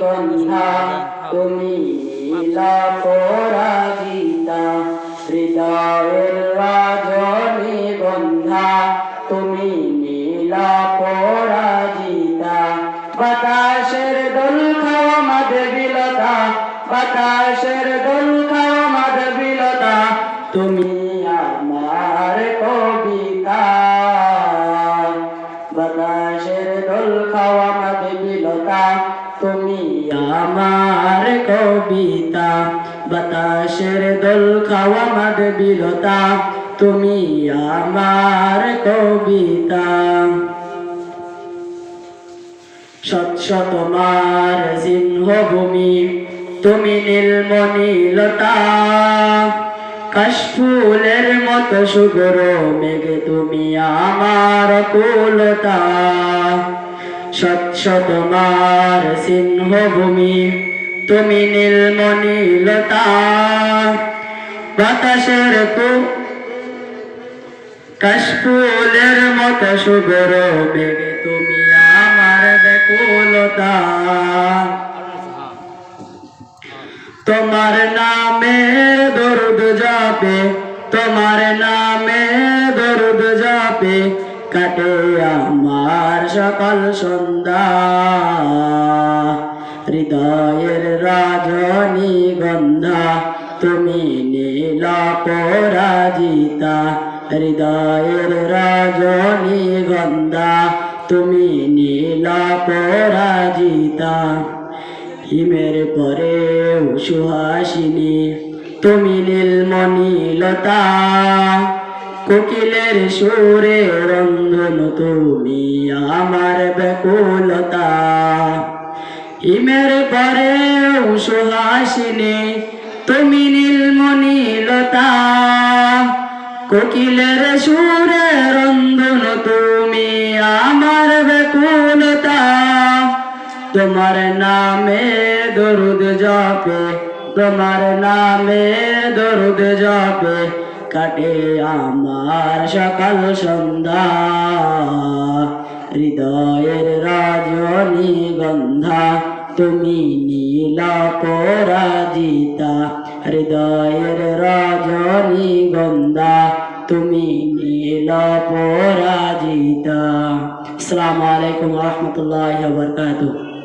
গন্ধা তুমি পরাজিতা হৃদয়ের রাজনী গন্ধা তুমি নীলা পরাজিতা বাতাসের দোল খাওয়া মাধবিলতা বাতাসের দোল খাওয়া মাধবিলতা তুমি আমার কবিতা। বাতাসের দোল খাওয়া মাধবিলতা তুমি আমার কবিতা, বাতাসের দোল খাওয়া মাধবিলতা তুমি আমার কবিতা। স্বচ্ছ তোমার সিংহভূমি তুমি নীলমণিলতা কাশফুলের মতো সুগর মেঘে তুমি আমার কুলতা স্বচ্ছ তোমার সিংহভূমি, তুমি নীলমণিলতা বাতাসের কু, কাশফুলের মতো সুগর মেঘে তুমি আমার বেকুলতা তোমার নামে দরুদ যাবে তোমার নামে দরুদ যাবে কাটে আমার সকাল সন্ধ্যা। হৃদয়ের রাজনী গন্ধা, তুমি নীল পরাজিতা। হৃদয়ের রাজনী গন্ধা, তুমি নীল পরাজিতা। হিমের পরে সুহাসিনী তুমি নীলমণিলতা কোকিলের সুরে রন্ধন তুমি আমার বেকুলতা হিমের পরে সুহাসিনী তুমি নীলমণিলতা। কোকিলের সুরে রন্ধন তুমি আমার বেকুলতা তোমার নামে দরুদ জপে, তোমার নামে দরুদ জপে কাটে আমার সকাল সন্ধ্যা। হৃদয়ের রাজনী গন্ধা, তুমি নীলা পরাজিতা। হৃদয়ের রাজনী গন্ধা, তুমি নীলা পরাজিতা। আসসালামু আলাইকুম রহমতুল্লাহ বরকাতুহ।